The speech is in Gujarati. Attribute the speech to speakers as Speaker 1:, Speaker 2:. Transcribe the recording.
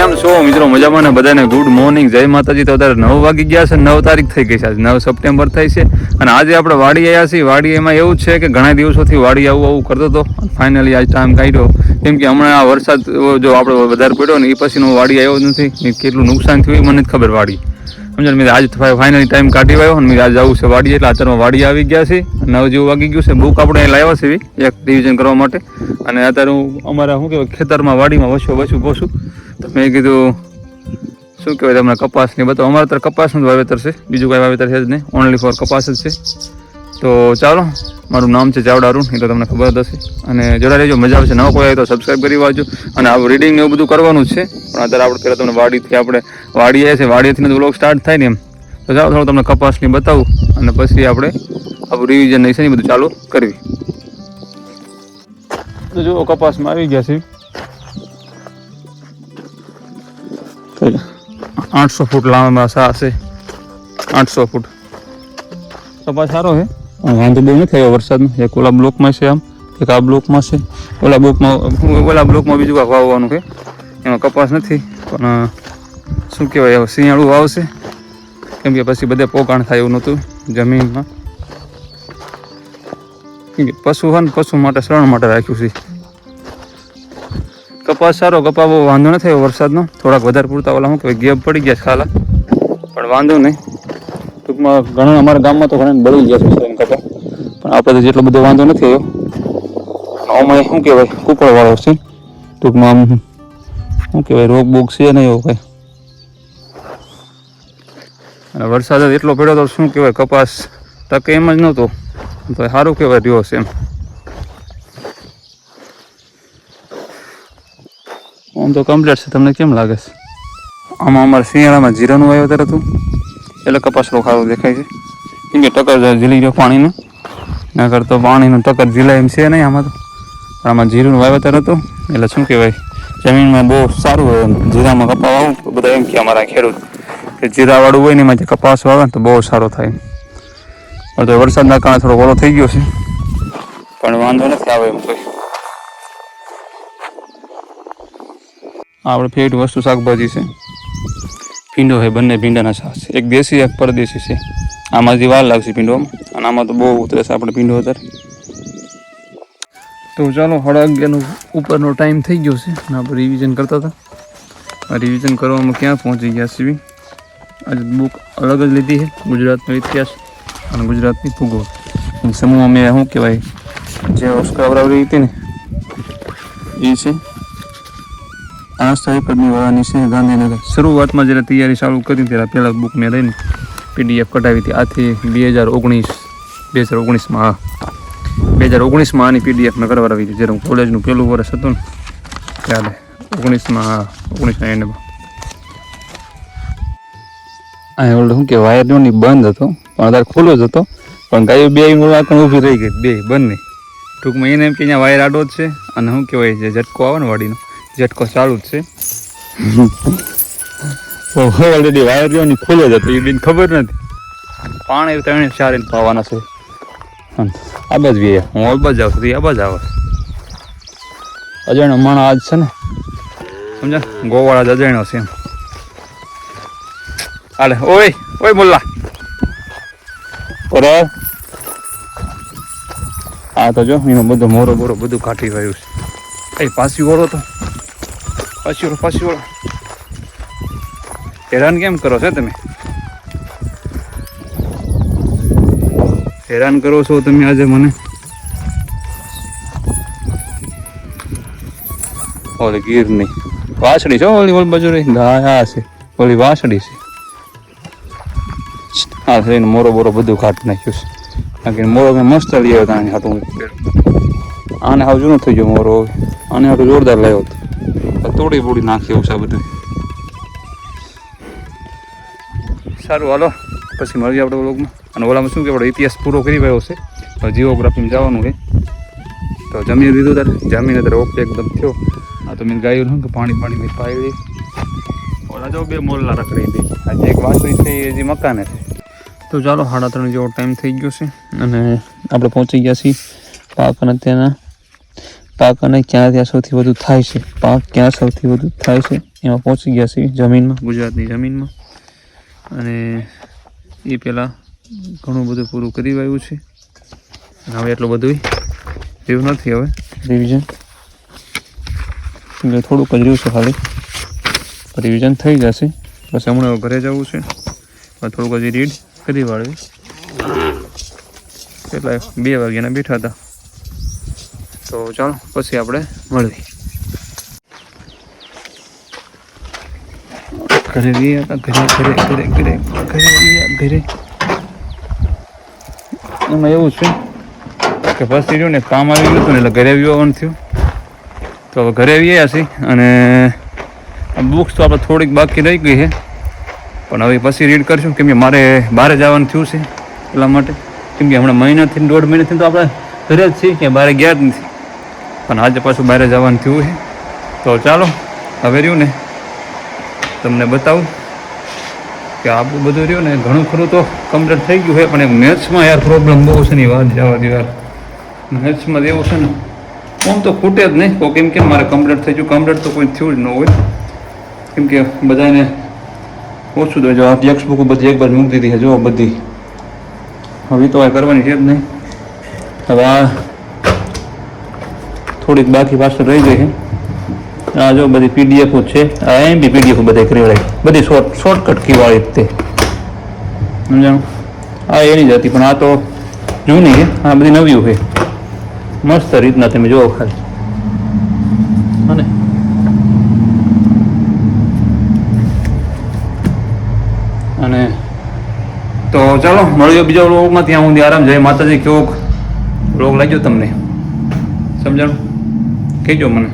Speaker 1: કેમ છો મિત્રો? મજામાં ને બધાને ગુડ મોર્નિંગ જય માતાજી. તો અત્યારે નવ વાગી ગયા છે. નવ તારીખ થઈ ગઈ છે. આજે નવ સપ્ટેમ્બર થઈ છે. અને આજે આપણે વાડી આવ્યા છીએ. વાડી એમાં એવું છે કે ઘણા દિવસોથી વાડી આવું આવું કરતો હતો. ફાઇનલી આજ ટાઈમ કાઢ્યો. કેમ કે હમણાં આ વરસાદ જો આપણે વધારે પડ્યો ને, એ પછી હું વાડી આવ્યો નથી. કેટલું નુકસાન થયું મને જ ખબર વાડી. સમજો મેં આજ ફાઇનલી ટાઈમ કાઢી આવ્યો અને મેં આજે જવું છે વાડી. એટલે અત્યારમાં વાડી આવી ગયા છે નવ જેવું વાગી ગયું છે. બુક આપણે લાવ્યા છે એક રિવિઝન કરવા માટે. અને અત્યારે હું અમારા, શું કહેવાય, ખેતરમાં વાડીમાં વસો વસું પોસું તો મેં કીધું, શું કહેવાય તમને, કપાસ ને બતાવો અમારે અત્યારે કપાસનું જ વાવેતર છે. બીજું કાંઈ વાવેતર છે જ નહીં. ઓનલી ફોર કપાસ જ છે. તો ચાલો, મારું નામ છે ચાવડા અરુણ, એ તો તમને ખબર જ હશે. અને જોડા રહેજો, મજા આવશે. નવો કોઈ આવે તો સબસ્ક્રાઈબ કરી વાંચો અને આ રીડિંગ એવું બધું કરવાનું છે. પણ અત્યારે આપણે પહેલાં તમને વાડીથી આપણે વાડી આવે છે વાડીથી વ્લોગ સ્ટાર્ટ થાય ને એમ. તો ચાલો, થોડું તમને કપાસની બતાવું. અને પછી આપણે આપણું રિવિઝન નહીં છે ને બધું ચાલુ કરવી. તો જુઓ, કપાસમાં આવી ગયા છે. આઠસો ફૂટ લાંબા સા છે. આઠસો ફૂટ. કપાસ સારો છે વાંધો બહુ નથી આવ્યો વરસાદનો. એક ઓલા બ્લોકમાં છે આમ, એક આ બ્લોકમાં છે. ઓલા બ્લોકમાં ઓલા બ્લોકમાં બીજું કાંક વાવવાનું છે. એમાં કપાસ નથી, પણ શું કહેવાય, એવું શિયાળું વાવશે કેમ કે પછી બધે પોકાણ થાય એવું નહોતું જમીનમાં. કેમ કે પશુ હોય ને, પશુ માટે, શરણ માટે રાખ્યું છે. કપાસ સારો કપા વાંધો નથી આવ્યો વરસાદનો. થોડાક વધારે પૂરતા ઓલા શું કે ગેપ પડી ગયા ખાલા. પણ વાંધો નહીં. ટૂંકમાં ઘણા અમારા ગામમાં તો ઘણા બળી ગયા છે એમ કપા પણ આપણે તો જેટલો બધો વાંધો નથી આવ્યો આમાં શું કહેવાય કૂપળવાળો છે. ટૂંકમાં આમ, શું કહેવાય, રોગ બોગ છે નહીં એવો કંઈ. અને વરસાદ એટલો પડ્યો તો શું કહેવાય, કપાસ તકે એમ જ નહોતો. તો સારું કહેવાય રહ્યો છે એમ. આમ તો કમ્પ્લીટ છે. તમને કેમ લાગે છે? આમાં અમારે શિયાળામાં જીરાનું વાવેતર હતું. એટલે કપાસ રોખાડો દેખાય છે. કેમ કે ટકર ઝીલી ગયો પાણીનું. નકર તો પાણીનું ટકર ઝીલાય એમ છે નહીં આમાં તો. પણ આમાં જીરુંનું વાવેતર હતું. એટલે શું કહેવાય? જમીનમાં બહુ સારું હોય જીરામાં કપા વાવું તો બધા એમ કે અમારા ખેડૂત કે જીરાવાળું હોય ને એમાં જે કપાસ વાવે તો બહુ સારો થાય પણ તો વરસાદના કારણે થોડો ઓલો થઈ ગયો છે. પણ વાંધો નથી આવે એમ કોઈ. આપણે ફેવરેટ વસ્તુ શાકભાજી છે. ભીંડો છે, બંને ભીંડાના શાક છે. એક દેશી, એક પરદેશી છે. આમાંથી વાર લાગશે ભીંડોમાં. અને આમાં તો બહુ ઉતરે છે આપણે ભીંડો અત્યારે તો ચાલો સાડા અગિયારનો ઉપરનો ટાઈમ થઈ ગયો છે. અને આપણે રિવિઝન કરતા હતા. આ રિવિઝન કરવામાં ક્યાં પહોંચી ગયા છીએ? આજે બુક અલગ જ લીધી છે. ગુજરાતનો ઇતિહાસ અને ગુજરાતની ભૂગોળ. સમૂહમાં મેં શું કહેવાય? જે ઓસ્કાવરાવરી હતી ને, એ છે. આ સ્થળે પદ્મી વાળાની છે ગાંધીનગર. શરૂઆતમાં જ્યારે તૈયારી ચાલુ કરી ત્યારે પહેલાં બુક મેં લઈને પીડીએફ કઢાવી હતી. આથી બે હજાર ઓગણીસ બે હજાર ઓગણીસમાં બે હજાર ઓગણીસમાં આની પીડીએફ મેં આવી હતી જ્યારે હું કોલેજનું પહેલું વર્ષ હતું ને ત્યારે ઓગણીસમાં ઓગણીસના એન્ડમાં આ ઓલું શું કે વાયર નો બંધ હતો. પણ અત્યારે ખુલ્લો જ હતો. પણ ગાયો બે આગળ ઊભી રહી ગઈ. બે બંને. ટૂંકમાં એને એમ કે અહીંયા વાયર આડો જ છે. અને શું કહેવાય? જે ઝટકો આવે ને વાડીનો. ઝટકો ચાલુ જ છે. ઓલરેડી વાયર ખુલ્લો જ હતો એ ખબર નથી. પાણી ત્રણે ચાર ઇંચ પાવાના છે. આ બાજ બી હું આ બાજ આવું છું આ બાજ આવે. અજાણ્યો માણસ આજ છે ને. સમજા ગોવાળા જ અજાણ્યો છે એમ. હાલે ઓય ઓય મુલ્લા. બરાબર આ તો જો એનો બધો મોરો બોરો બધું કાઢી રહ્યું છે. એ પાછી ઓળો તો? પાછી ઓળો પાછી ઓળો હેરાન કેમ કરો છો તમે હેરાન કરો છો તમે આજે મને ઓલી ગીર નહીં વાછડી છે ઓલી ઓલી બાજુ રહી ગાયા છે ઓલી વાછડી છે હા થઈને મોરો બોરો બધું કાઢી નાખ્યું છે કારણ કે મોરો મેં મસ્ત લઈ આવ્યો આને હાટું આને હાવ જૂનો થઈ ગયો મોરો આને હાટું જોરદાર લાવ્યો હતો તોડી બોડી નાખી એવું છે બધું. સારું, હાલો. પછી મળીએ આપણે વ્લોગમાં. અને ઓલામાં શું કે, આપણે ઇતિહાસ પૂરો કરી રહ્યો છે. તો જીઓગ્રાફીમાં જવાનું છે. તો જમીન લીધું તારે? જમીન અત્યારે ઓકે એકદમ થયો. આ તો મેં ગાયું શું કે, પાણી પાણી પાઈ દઈ ઓલા જો બે મોલના રખડી દઈ આજે એક વાસળી છે એ જે મકાને છે. તો ચાલો, સાડા ત્રણ જેવો ટાઈમ થઈ ગયો છે. અને આપણે પહોંચી ગયા છીએ પાક અને ત્યાંના પાક અને ક્યાં ત્યાં સૌથી વધુ થાય છે? પાક ક્યાં સૌથી વધુ થાય છે? એમાં પહોંચી ગયા છીએ જમીનમાં. ગુજરાતની જમીનમાં. અને એ પહેલાં ઘણું બધું પૂરું કરી આવ્યું છે. હવે એટલું બધું રહ્યું નથી હવે. રિવિઝન એટલે થોડુંક જ રહ્યું છે ખાલી. રિવિઝન થઈ જશે. બસ હમણાં ઘરે જવું છે. થોડુંક હજી રીડ કરી વાળવી. કેટલા? બે વાગ્યાના બેઠા હતા. તો ચાલો, પછી આપણે મળવી ઘરે ગયા ઘરે ઘરે ઘરે ઘરે ઘરે ગયા ઘરે. એમાં એવું છે કે ફસી રહ્યું ને કામ આવી ગયું હતું ને એટલે ઘરે આવવાનું થયું. તો હવે ઘરે આવ્યા છીએ અને બુક્સ તો આપણે થોડીક બાકી રહી ગઈ છે. પણ હવે પછી રીડ કરશું કેમ કે મારે બહાર જવાનું થયું છે એટલા માટે. કેમ કે હમણાં મહિનાથી દોઢ મહિનાથી તો આપણે ઘરે જ છીએ કે બહાર ગયા જ નથી. પણ આજે પાછું બહાર જવાનું થયું છે. તો ચાલો, હવે રહ્યું ને. તમને બતાવું કે આપણું બધું રહ્યું ને, ઘણું ખરું તો કમ્પ્લીટ થઈ ગયું છે, પણ એક મેથ્સમાં યાર પ્રોબ્લેમ બહુ છે ની વાત જવા દે યાર. મેથ્સમાં એવું છે ને, આમ તો ખૂટે જ નહીં. તો કેમ કે મારે કમ્પ્લીટ થઈ ગયું કમ્પ્લીટ તો કોઈ થયું જ ન હોય. કેમ કે બધાને ઓછું તો જો આ ટેક્સ્ટ બુક બધી એક બાજુ મૂકી દીધી છે, જો બધી. હવે તો આ કરવાની છે જ નહીં. હવે આ થોડીક બાકી પાછળ રહી ગઈ છે. આ જો બધી પીડીએફ છે, આ એમ બી પીડીએફ બધા કરી વાળી બધી શોર્ટ શોર્ટકટ કી વાળી જ તે. સમજાણું આ એની જ હતી, પણ આ તો જૂની છે, આ બધી નવી છે. મસ્ત રીતના તમે જોવો ખાલી. અને અને તો ચાલો મળ્યો બીજા રોગમાં ત્યાં સુધી. આરામ, જય માતાજી કેવો રોગ લાગ્યો તમને? સમજાણું કહેજો મને.